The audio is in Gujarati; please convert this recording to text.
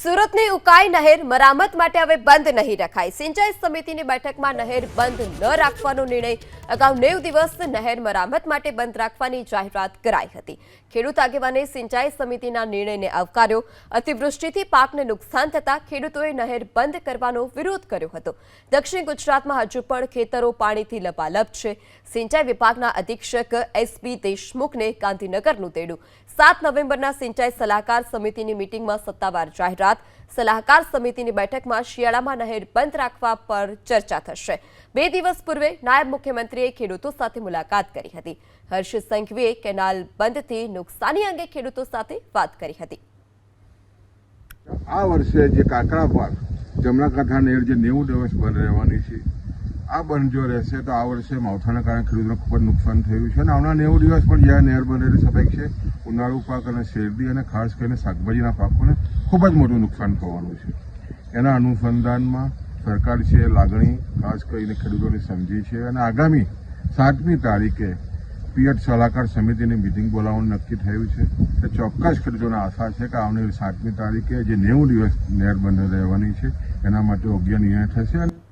સુરતની ઉકાઈ નહેર મરામત માટે હવે બંધ નહીં રખાય. સિંચાઈ સમિતિની બેઠકમાં નહેર બંધ ન રાખવાનો નિર્ણય. અગાઉ નેવ દિવસ નહેર મરામત માટે બંધ રાખવાની જાહેરાત કરાઈ હતી. ખેડૂત આગેવાને સિંચાઈ સમિતિના નિર્ણયને આવકાર્યો. અતિવૃષ્ટિથી પાકને નુકસાન થતા ખેડૂતોએ નહેર બંધ કરવાનો વિરોધ કર્યો હતો. દક્ષિણ ગુજરાતમાં હજુ પણ ખેતરો પાણીથી લપાલપ છે. સિંચાઈ વિભાગના અધિક્ષક એસપી દેશમુખને ગાંધીનગરનું તેડું. સાત નવેમ્બરના સિંચાઈ સલાહકાર સમિતિની મિટિંગમાં સત્તાવાર જાહેરાત સલાહકાર સમિતિની બેઠકમાં શિયાળામાં નહેર બંધ રાખવા પર ચર્ચા થશે. બે દિવસ પૂર્વે નાયબ મુખ્યમંત્રીએ ખેડૂતો સાથે મુલાકાત કરી હતી. હર્ષ સંઘવીએ કેનાલ બંધથી નુકસાની અંગે ખેડૂતો સાથે વાત કરી હતી. આ વર્ષે જે કાંકરા પર જમણા કાંઠા નહેર જે નેવું દિવસ બંધ રહેવાની છે, આ બંધ જો રહેશે તો આ વર્ષે માવઠાના કારણે ખેડૂતોને ખૂબ જ નુકસાન થયું છે. અને આવનાર નેવું દિવસ પણ જ્યાં નહેર બંધ રહેલી છે, ઉનાળુ પાક અને શેરડી અને ખાસ કરીને શાકભાજીના પાકોને ખૂબ જ મોટું નુકસાન થવાનું છે. એના અનુસંધાનમાં સરકાર છે, લાગણી, ખાસ કરીને ખેડૂતોની સમજી છે અને આગામી સાતમી તારીખે પિયત સલાહકાર સમિતિની મિટિંગ બોલાવવાનું નક્કી થયું છે. એ ચોક્કસ ખેડૂતોને આશા છે કે આવનારી સાતમી તારીખે જે નેવું દિવસ નહેર બંધ રહેવાની છે, એના માટે યોગ્ય નિર્ણય થશે